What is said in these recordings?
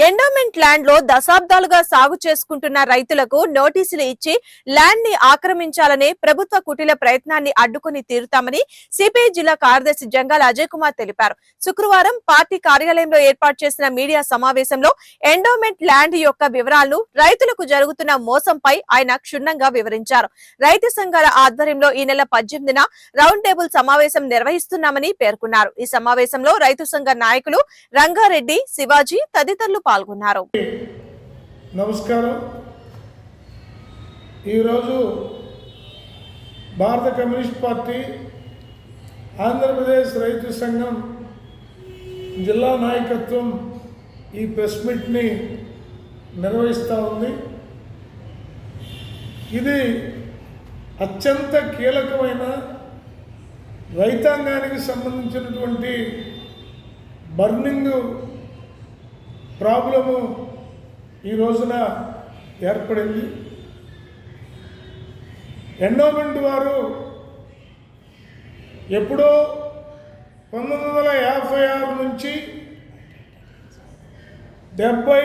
Endowment ల్యాండ్లో దశాబ్దాలుగా సాగు చేసుకుంటున్న రైతులకు నోటీసులు ఇచ్చి ల్యాండ్ని ఆక్రమించాలనే ప్రభుత్వ కుటిల ప్రయత్నాన్ని అడ్డుకుని తీరుతామని సిపిఐ జిల్లా కార్యదర్శి జంగాల అజయ్ కుమార్ తెలిపారు. శుక్రవారం పార్టీ కార్యాలయంలో ఏర్పాటు చేసిన మీడియా సమావేశంలో ఎండోమెంట్ ల్యాండ్ యొక్క వివరాలను రైతులకు జరుగుతున్న మోసంపై ఆయన క్షుణ్ణంగా వివరించారు. రైతు సంఘాల ఆధ్వర్యంలో ఈ నెల పద్దెనిమిదిన రౌండ్ టేబుల్ సమావేశం నిర్వహిస్తున్నామని పేర్కొన్నారు. ఈ సమావేశంలో రైతు సంఘ నాయకులు రంగారెడ్డి శివాజీ తదితరులు పాల్గొన్నారు. నమస్కారం. ఈరోజు భారత కమ్యూనిస్ట్ పార్టీ ఆంధ్రప్రదేశ్ రైతు సంఘం జిల్లా నాయకత్వం ఈ ప్రెస్ మీట్ని నిర్వహిస్తూ ఉంది. ఇది అత్యంత కీలకమైన రైతాంగానికి సంబంధించినటువంటి బర్నింగ్ ప్రాబ్లము ఈ రోజున ఏర్పడింది. ఎండోమెంట్ వారు ఎప్పుడో పంతొమ్మిది వందల యాభై ఆరు నుంచి డెబ్బై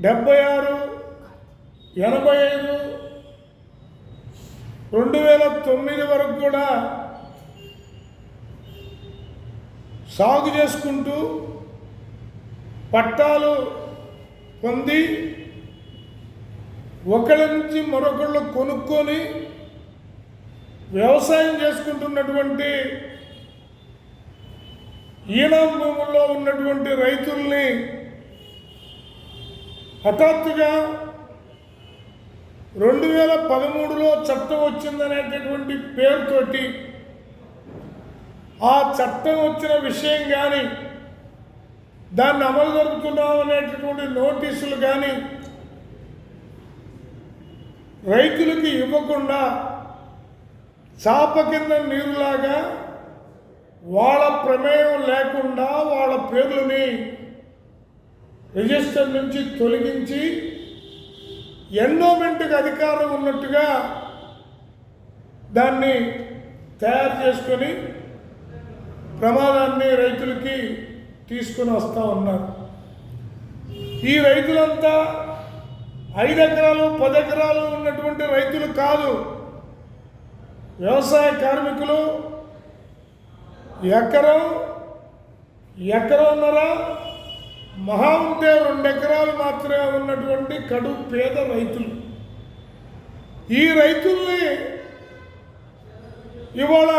డెబ్బై ఆరు ఎనభై ఐదు రెండు వేల తొమ్మిది వరకు కూడా సాగు చేసుకుంటూ పట్టాలు పొంది ఒకళ్ళ నుంచి మరొకళ్ళు కొనుక్కొని వ్యవసాయం చేసుకుంటున్నటువంటి ఈనాం భూముల్లో ఉన్నటువంటి రైతుల్ని హఠాత్తుగా రెండు వేల పదమూడులో చట్టం వచ్చిందనేటటువంటి పేరుతోటి ఆ చట్టం వచ్చిన విషయం కానీ దాన్ని అమలు జరుపుతున్నాం అనేటటువంటి నోటీసులు కానీ రైతులకి ఇవ్వకుండా చాప కింద నీరులాగా వాళ్ళ ప్రమేయం లేకుండా వాళ్ళ పేర్లని రిజిస్టర్ నుంచి తొలగించి ఎండోమెంట్కి అధికారం ఉన్నట్టుగా దాన్ని తయారు చేసుకొని ప్రమాదాన్ని రైతులకి తీసుకుని వస్తూ ఉన్నారు. ఈ రైతులంతా ఐదు ఎకరాలు పది ఎకరాలు ఉన్నటువంటి రైతులు కాదు. వ్యవసాయ కార్మికులు ఎకరం ఎకరన్నర మహా ఉంటే రెండు ఎకరాలు మాత్రమే ఉన్నటువంటి కడు పేద రైతులు. ఈ రైతుల్ని ఇవాళ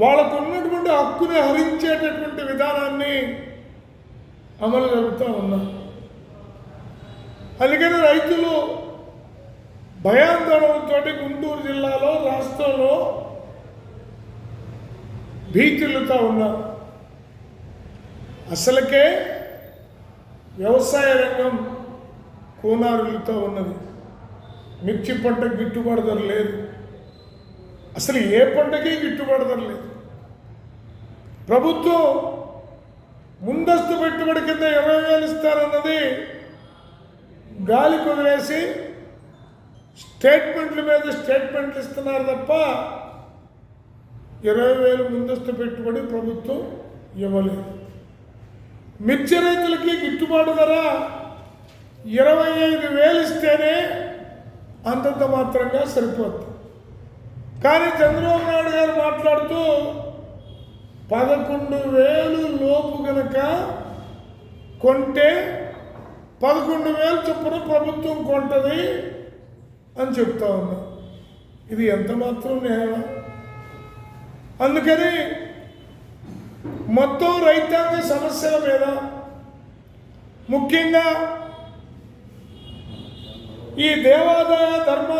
వాళ్ళకు ఉన్నటువంటి హక్కుని హరించేటటువంటి విధానాన్ని అమలు జరుపుతూ ఉన్నారు అందుకని రైతులు భయాందోళనతో గుంటూరు జిల్లాలో రాష్ట్రంలో భీతిల్లుతూ ఉన్నారు అసలుకే వ్యవసాయ రంగం కూనారులతో ఉన్నది. మిర్చి పంట గిట్టుబాటు ధర లేదు. అసలు ఏ పంటకి గిట్టుబాటు ధర లేదు. ప్రభుత్వం ముందస్తు పెట్టుబడి కింద ఇరవై వేలు ఇస్తారన్నది గాలి కుదిరేసి స్టేట్మెంట్ల మీద స్టేట్మెంట్లు ఇస్తున్నారు తప్ప ఇరవై వేలు ముందస్తు పెట్టుబడి ప్రభుత్వం ఇవ్వలేదు. మిర్చి రైతులకి గిట్టుబాటు ధర ఇరవై ఐదు వేలు ఇస్తేనే అంతంత మాత్రంగా సరిపోతుంది కానీ చంద్రబాబు నాయుడు గారు మాట్లాడుతూ పదకొండు వేలు లోపు కనుక కొంటే పదకొండు వేలు చొప్పున ప్రభుత్వం కొంటది అని చెప్తా ఉన్నా. ఇది ఎంత మాత్రం న్యాయం అందుకని మొత్తం రైతాంగ సమస్యల మీద ముఖ్యంగా ఈ దేవాదాయ ధర్మ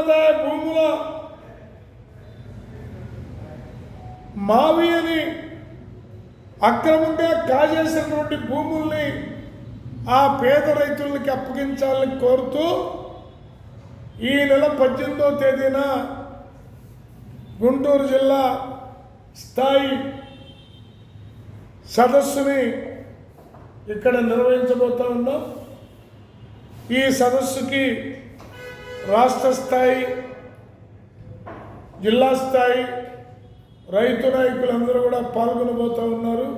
మావి అని అక్రమంగా కాజేసినటువంటి భూముల్ని ఆ పేద రైతులకి అప్పగించాలని కోరుతూ ఈ నెల పద్దెనిమిదవ తేదీన గుంటూరు జిల్లా స్థాయి సదస్సుని ఇక్కడ నిర్వహించబోతా ఉన్నాం. ఈ సదస్సుకి రాష్ట్ర స్థాయి జిల్లా స్థాయి రైతు నాయకులందరూ కూడా పాల్గొనబోతూ ఉన్నారు.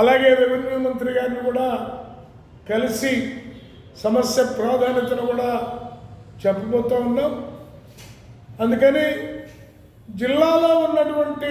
అలాగే రెవెన్యూ మంత్రి గారిని కూడా కలిసి సమస్య ప్రాధాన్యతను కూడా చెప్పబోతూ ఉన్నాం. అందుకని జిల్లాలో ఉన్నటువంటి